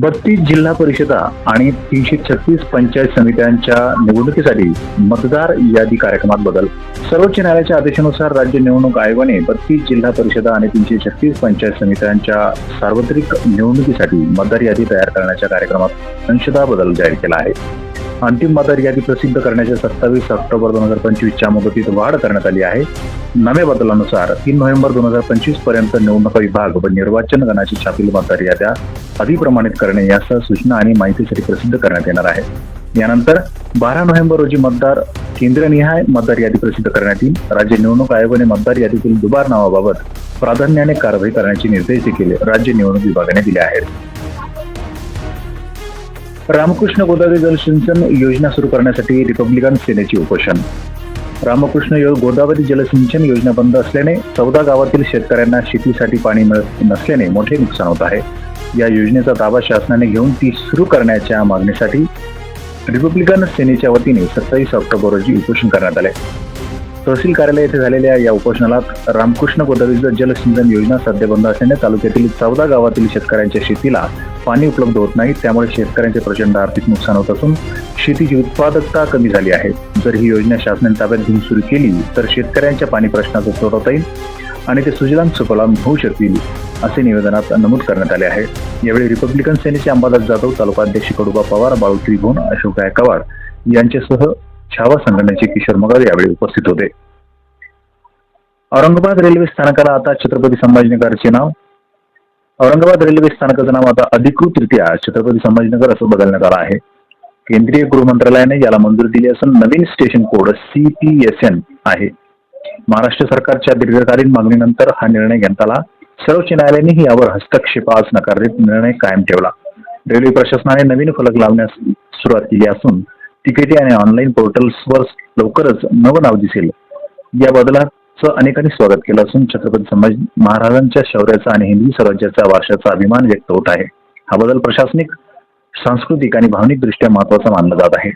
बत्तीस जिल्हा परिषदा आणि तीनशे छत्तीस पंचायत समित्यांच्या निवडणुकीसाठी मतदार यादी कार्यक्रमात बदल. सर्वोच्च न्यायालयाच्या आदेशानुसार राज्य निवडणूक आयोगाने बत्तीस जिल्हा परिषदा आणि तीनशे छत्तीस पंचायत समित्यांच्या सार्वत्रिक निवडणुकीसाठी मतदार यादी तयार करण्याच्या कार्यक्रमात अंशतः बदल जाहीर केला आहे. अंतिम मतदार यादी प्रसिद्ध करण्याच्या सत्तावीस ऑक्टोबर दोन हजार पंचवीसच्या मुदतीत वाढ करण्यात आली आहे. नव्या बदलानुसार तीन नोव्हेंबर दोन हजार पंचवीसपर्यंत निवडणुका विभाग व निर्वाचन गणाची छापील मतदार याद्या अधिप्रमाणित करणे यासह सूचना आणि माहितीसाठी प्रसिद्ध करण्यात येणार आहे. यानंतर बारा नोव्हेंबर रोजी मतदार केंद्रनिहाय मतदार यादी प्रसिद्ध करण्यात येईल. राज्य निवडणूक आयोगाने मतदार यादीतील दुबार नावाबाबत प्राधान्याने कारवाई करण्याचे निर्देश देखील राज्य निवडणूक विभागाने दिले आहेत. रामकृष्ण गोदावरी जलसिंचन योजना सुरू करण्यासाठी रिपब्लिकन सेनेचे उपोषण. रामकृष्ण यो- गोदावरी जलसिंचन योजना बंद असल्याने चौदा गावातील शेतकऱ्यांना शेतीसाठी पाणी मिळत नसल्याने मोठे नुकसान होत आहे. या योजनेचा दावा शासनाने घेऊन ती सुरू करण्याच्या मागणीसाठी रिपब्लिकन सेनेच्या वतीने सत्तावीस ऑक्टोबर रोजी उपोषण करण्यात आले. तहसील कार्यालय येथे झालेल्या या उपोषणाला रामकृष्ण गोदावरी जलसिंचन योजना सध्या बंद असल्याने तालुक्यातील चौदा गावातील शेतकऱ्यांच्या शेतीला पाणी उपलब्ध होत नाही त्यामुळे शेतकऱ्यांचे प्रचंड आर्थिक नुकसान होत असून शेतीची उत्पादकता कमी झाली आहे. जर ही योजना शासनाने ताब्यात घेऊन सुरू केली तर शेतकऱ्यांच्या पाणी प्रश्नाचं सोडवता येईल आणि ते सुजलाम सुफलाम होऊ शकतील असे निवेदनात नमूद करण्यात आले आहे. यावेळी रिपब्लिकन सेनेचे अंबादास जाधव तालुका अध्यक्ष कडुबा पवार बाळू त्रिभुवन अशोक गायकवाड यांच्यासह छावा संघटनेचे किशोर मगर यावेळी उपस्थित होते. औरंगाबाद रेल्वे स्थानकाला आता छत्रपती संभाजीनगरचे नाव औरंगाबाद रेल्वे स्थानकाचं नाव आता अधिकृतरित्या छत्रपती संभाजीनगर असं बदलण्यात आलं आहे. केंद्रीय गृह मंत्रालयाने याला मंजुरी दिली असून नवीन स्टेशन कोड सीपीएसएन आहे. महाराष्ट्र सरकारच्या दीर्घकालीन मागणीनंतर हा निर्णय घेण्यात आला सर्वोच्च न्यायालयानेही यावर हस्तक्षेपास नकार देत निर्णय कायम ठेवला. रेल्वे प्रशासनाने नवीन फलक लावण्यास सुरुवात केली असून तिकिटे आणि ऑनलाईन पोर्टल्सवर लवकरच नवं नाव दिसेल. या बदलात बदलाचं अनेकांनी स्वागत केलं असून छत्रपती संभाजी महाराजांच्या शौर्याचा आणि हिंदवी स्वराज्याचा वारशाचा अभिमान व्यक्त होत आहे. हा बदल प्रशासनिक सांस्कृतिक आणि भावनिक दृष्ट्या महत्त्वाचा मानला जात आहे.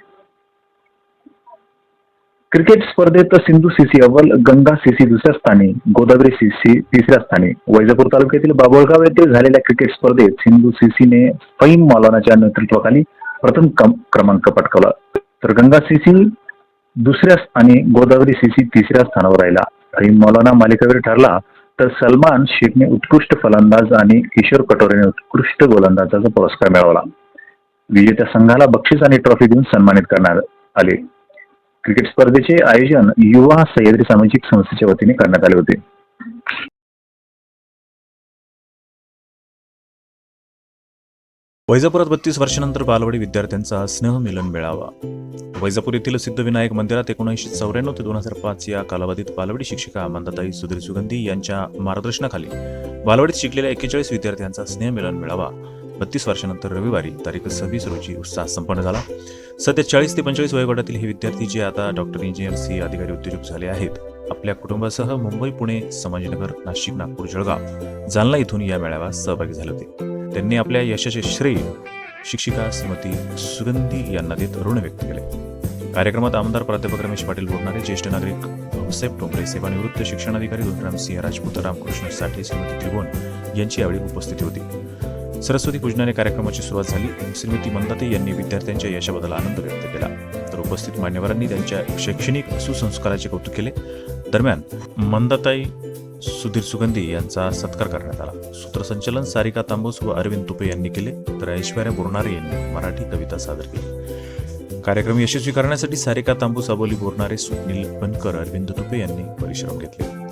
क्रिकेट स्पर्धेत सिंधू सीसी अव्वल गंगा सीसी दुसऱ्या स्थानी गोदावरी सीसी तिसऱ्या स्थानी वैजापूर तालुक्यातील बाबुळगाव येथे झालेल्या क्रिकेट स्पर्धेत सिंधू सीसीने फईम मौलानाच्या नेतृत्वाखाली प्रथम क्रमांक पटकावला. तर गंगा सीसी दुसऱ्या आणि गोदावरी सीसी तिसऱ्या स्थानावर राहिला. आणि मौलाना मालिकावीर ठरला तर सलमान शेखने उत्कृष्ट फलंदाज आणि किशोर कटोरेने उत्कृष्ट गोलंदाजाचा पुरस्कार मिळवला. विजेत्या संघाला बक्षीस आणि ट्रॉफी देऊन सन्मानित करण्यात आले. क्रिकेट स्पर्धेचे आयोजन युवा सह्याद्री सामाजिक संस्थेच्या वतीने करण्यात आले होते. वैजापुरात बत्तीस वर्षानंतर बालवाडी विद्यार्थ्यांचा स्नेहमिलन मेळावा. वैजापूर येथील सिद्धविनायक मंदिरात एकोणीसशे चौऱ्याण्णव ते दोन हजार पाच या कालावधीत बालवाडी शिक्षिका मंदाताई सुधीर सुगंधी यांच्या मार्गदर्शनाखाली बालवाडीत शिकलेल्या एक्केचाळीस विद्यार्थ्यांचा स्नेहमिलन मेळावा. बत्तीस वर्षानंतर रविवारी तारीख सव्वीस रोजी उत्साह संपन्न झाला. सध्या चाळीस ते पंचेचाळीस वयोगटातील हे विद्यार्थी जे आता डॉक्टर इंजिनियर सी अधिकारी उद्योजक झाले आहेत आपल्या कुटुंबासह मुंबई पुणे संभाजीनगर नाशिक नागपूर जळगाव जालना इथून या मेळाव्यात सहभागी झाले होते. त्यांनी आपल्या यशाचे श्रेय शिक्षिका श्रीमती सुगंधी यांना देत ऋण व्यक्त केले. कार्यक्रमात आमदार प्राध्यापक रमेश पाटील बोलणारे ज्येष्ठ नागरिक भाऊसाहेब टोंबरे सेवानिवृत्त शिक्षणाधिकारी धोंडराम सिंह राजपूत रामकृष्ण साठे श्रीमती त्रिभुवन यांची यावेळी उपस्थिती होती. सरस्वती पूजनाने कार्यक्रमाची सुरुवात झाली. श्रीमती मंदाते यांनी विद्यार्थ्यांच्या यशाबद्दल आनंद व्यक्त केला. तर उपस्थित मान्यवरांनी त्यांच्या शैक्षणिक सुसंस्काराचे कौतुक केले. दरम्यान मंदाताई सुधीर सुगंधी यांचा सत्कार करण्यात आला. सूत्रसंचलन सारिका तांबूस व अरविंद तुपे यांनी केले तर ऐश्वर्या बोरणारे यांनी मराठी कविता सादर केली. कार्यक्रम यशस्वी करण्यासाठी सारिका तांबूस अबोली बोरणारे सुनील बनकर अरविंद तुपे यांनी परिश्रम घेतले.